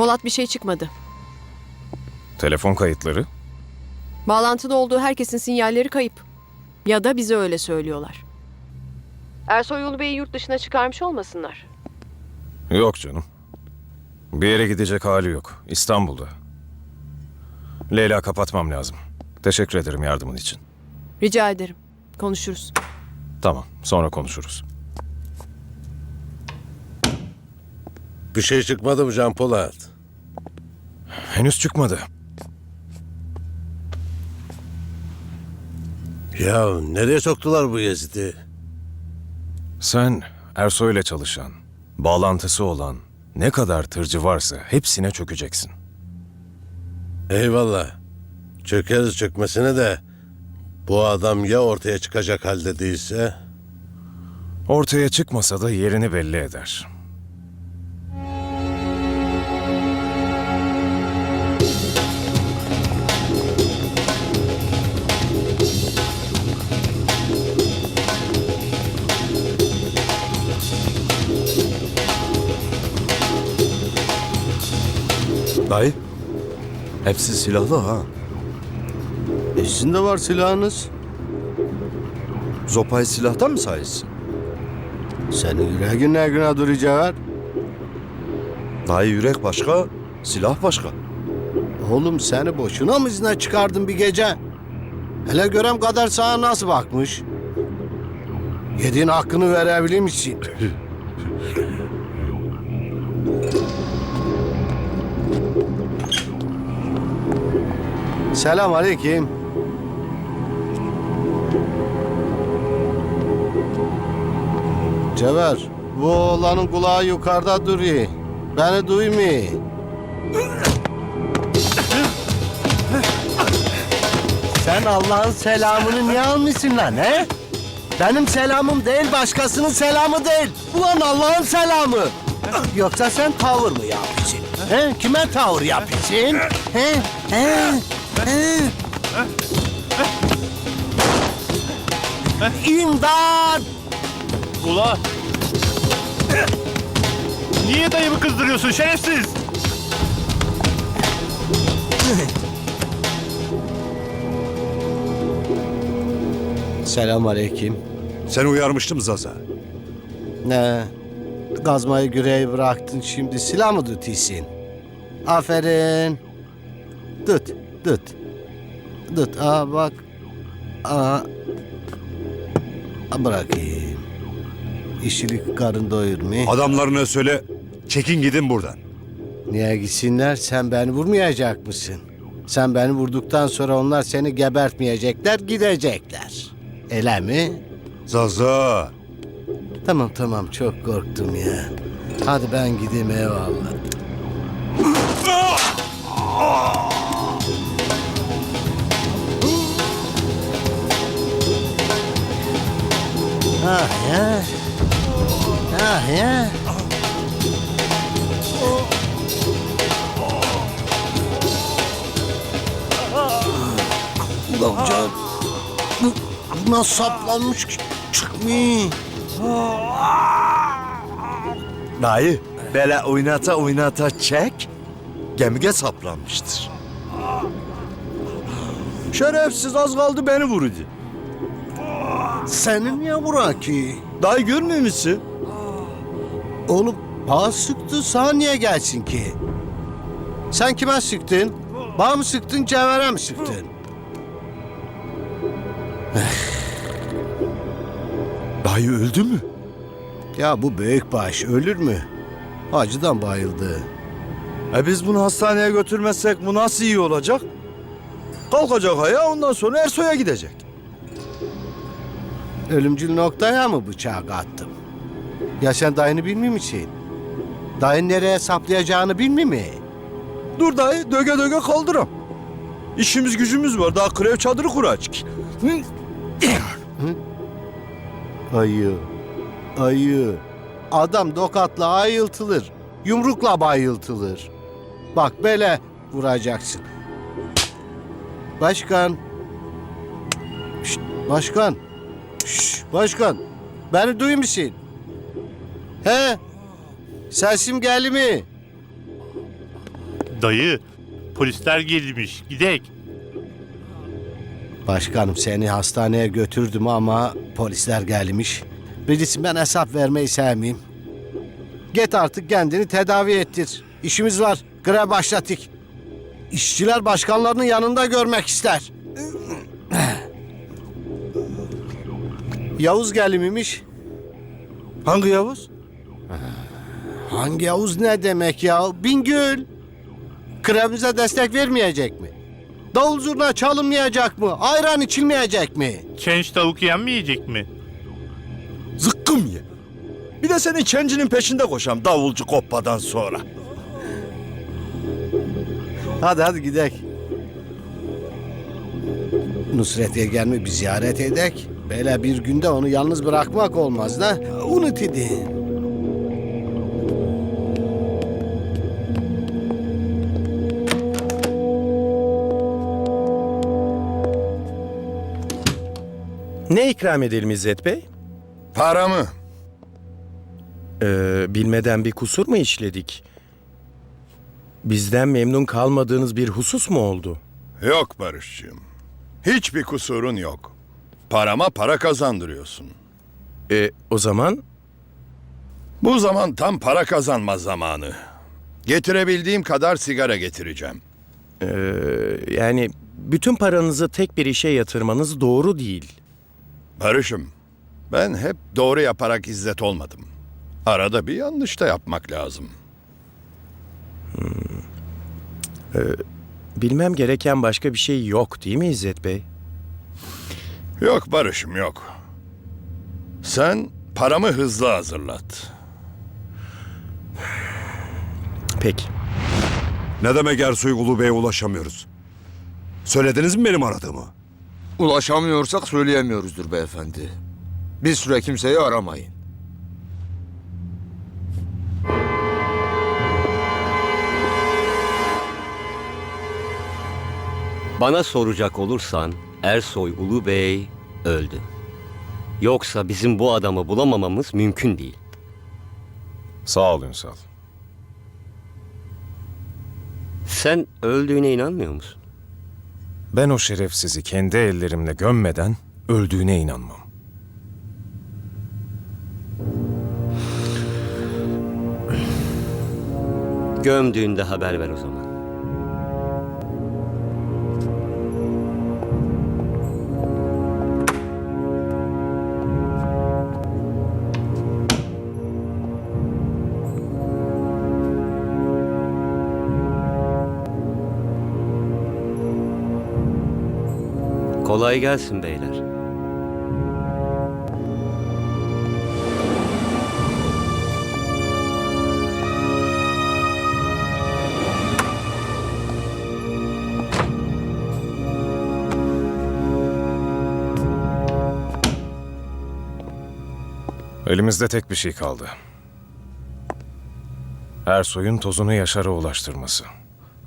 Polat bir şey çıkmadı. Telefon kayıtları? Bağlantıda olduğu herkesin sinyalleri kayıp. Ya da bize öyle söylüyorlar. Ersoy Ulu Bey'i yurt dışına çıkarmış olmasınlar. Yok canım. Bir yere gidecek hali yok. İstanbul'da. Leyla kapatmam lazım. Teşekkür ederim yardımın için. Rica ederim. Konuşuruz. Tamam, sonra konuşuruz. Bir şey çıkmadı mı Can Polat? Henüz çıkmadı. Ya nereye soktular bu Yezid'i? Sen Ersoy'la çalışan, bağlantısı olan ne kadar tırcı varsa hepsine çökeceksin. Eyvallah. Çökeriz çökmesine de bu adam ya ortaya çıkacak halde değilse? Ortaya çıkmasa da yerini belli eder. Dayı. Hepsi silahlı ha. E sizin de var silahınız. Zopayı silahtan mı sayıyorsun? Senin yüreğin ne güne duracak? Dayı yürek başka, silah başka. Oğlum seni boşuna mı izne çıkardın bir gece? Hele görem kadar sana nasıl bakmış? Yediğin hakkını verebilir misin? Selam aleyküm. Cevher, bu oğlanın kulağı yukarıda duruyor. Beni duymuyor. Sen Allah'ın selamını niye almışsın lan he? Benim selamım değil, başkasının selamı değil. Ulan Allah'ın selamı. Yoksa sen tavır mı yapıyorsun? He? Kime tavır yapıyorsun? He? He? İmdat! Ula! Niye dayımı kızdırıyorsun şerefsiz? Selam aleyküm. Seni uyarmıştım Zaza. Ne? Gazmayı güreği bıraktın şimdi silah mı tutuyorsun? Aferin. Tut, tut. Tut, aa bak. Aa. Bırakayım. İşilik karın doyurmuyor. Adamlarına söyle, çekin gidin buradan. Niye gitsinler? Sen beni vurmayacak mısın? Sen beni vurduktan sonra onlar seni gebertmeyecekler, gidecekler. Öyle mi? Zaza, Tamam tamam çok korktum ya. Hadi ben gideyim eyvallah. Ah ya. Ah ya. Ulan can. Bu, bu nasıl saplanmış ki? Çıkmıyor. Dayı, böyle oynata oynata çek, gemige saplanmıştır. Şerefsiz az kaldı beni vurdu. Seni niye vuran ki? Dayı görmüyor musun? Oğlum bana sıktı sana niye gelsin ki? Sen kime sıktın? Bana mı sıktın Cevher'e mi sıktın? Dayı öldü mü? Ya bu büyük baş ölür mü? Acıdan bayıldı. E biz bunu hastaneye götürmezsek bu nasıl iyi olacak? Kalkacak ayağa ondan sonra Ersoy'a gidecek. Ölümcül noktaya mı bıçağı attım? Ya sen dayını bilmiyor musun? Dayın nereye saplayacağını bilmiyor mi? Dur dayı döge döge kaldıram. İşimiz gücümüz var daha krev çadırı kuracak. Ayı. Ayı. Adam dokatla ayıltılır. Yumrukla bayıltılır. Bak böyle vuracaksın. Başkan. Şşt, başkan. Şşt, başkan. Beni duyuyor musun? He? Sesim geldi mi? Dayı, polisler gelmiş. Gidek. Başkanım seni hastaneye götürdüm ama polisler gelmiş. Birisi ben hesap vermeyi sevmeyeyim. Git artık kendini tedavi ettir. İşimiz var. Grev başlattık. İşçiler başkanlarının yanında görmek ister. Yavuz gelimiymiş. Hangi Yavuz? Hangi Yavuz ne demek ya? Bingül. Grevimize destek vermeyecek mi? Davul zurna çalınmayacak mı? Ayran içilmeyecek mi? Çenç tavuk yenmeyecek mi? Zıkkım ye. Bir de senin çencinin peşinde koşam davulcu koppadan sonra. Hadi hadi gidelim. Nusret Yegen'i bir ziyaret edek. Böyle bir günde onu yalnız bırakmak olmaz da. Unut edin. Ne ikram edelim İzzet Bey? Paramı. Ee, bilmeden bir kusur mu işledik? Bizden memnun kalmadığınız bir husus mu oldu? Yok Barış'cığım. Hiçbir kusurun yok. Parama para kazandırıyorsun. Ee, o zaman Bu zaman tam para kazanma zamanı. Getirebildiğim kadar sigara getireceğim. ee, yani bütün paranızı tek bir işe yatırmanız doğru değil. Barış'ım, ben hep doğru yaparak izzet olmadım. Arada bir yanlış da yapmak lazım. Bilmem gereken başka bir şey yok değil mi İzzet Bey? Yok Barış'ım yok. Sen paramı hızlı hazırlat. Peki. Ne demek Ersoy Ulu Bey'e ulaşamıyoruz? Söylediniz mi benim aradığımı? Ulaşamıyorsak söyleyemiyoruzdur beyefendi. Bir süre kimseyi aramayın. Bana soracak olursan Ersoy Ulu Bey öldü. Yoksa bizim bu adamı bulamamamız mümkün değil. Sağ ol Ünsal. Sen öldüğüne inanmıyor musun? Ben o şerefsizi kendi ellerimle gömmeden öldüğüne inanmam. Gömdüğünde haber ver o zaman. Kolay gelsin beyler. Elimizde tek bir şey kaldı. Ersoy'un tozunu Yaşar'a ulaştırması.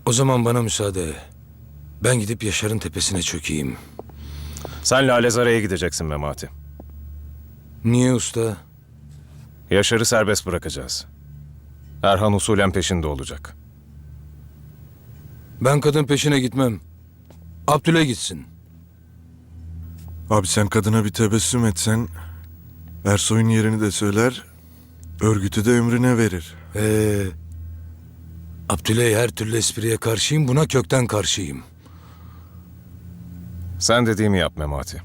O zaman bana müsaade. Ben gidip Yaşar'ın tepesine çökeyim. Sen Lalezare'ye gideceksin Memati. Niye usta? Yaşar'ı serbest bırakacağız. Erhan usulen peşinde olacak. Ben kadın peşine gitmem. Abdül'e gitsin. Abi sen kadına bir tebessüm etsen... Ersoy'un yerini de söyler... Örgütü de ömrüne verir. Ee, Abdül'e her türlü espriye karşıyım, buna kökten karşıyım. Sen dediğimi yap Memati.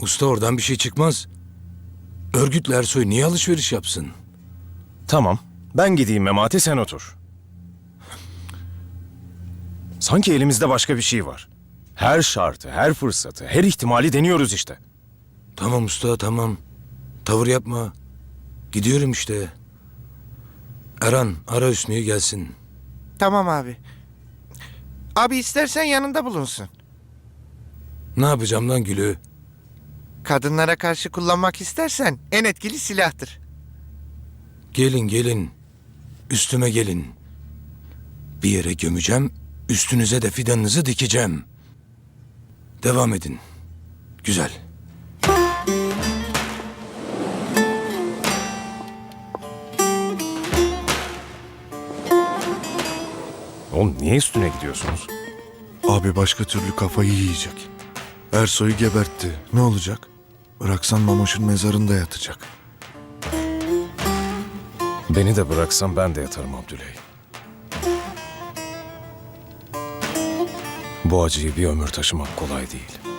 Usta oradan bir şey çıkmaz. Örgütle Ersoy niye alışveriş yapsın? Tamam. Ben gideyim Memati sen otur. Sanki elimizde başka bir şey var. Her şartı, her fırsatı, her ihtimali deniyoruz işte. Tamam usta tamam. Tavır yapma. Gidiyorum işte. Erhan ara Hüsnü'yü gelsin. Tamam abi. Abi istersen yanında bulunsun. Ne yapacağım lan gülü? Kadınlara karşı kullanmak istersen en etkili silahtır. Gelin gelin. Üstüme gelin. Bir yere gömeceğim. Üstünüze de fidanınızı dikeceğim. Devam edin. Güzel. Oğlum niye üstüne gidiyorsunuz? Abi başka türlü kafayı yiyecek. Ersoy'u gebertti. Ne olacak? Bıraksan Mamoş'un mezarında yatacak. Beni de bıraksan ben de yatarım Abdüley. Bu acıyı bir ömür taşımak kolay değil.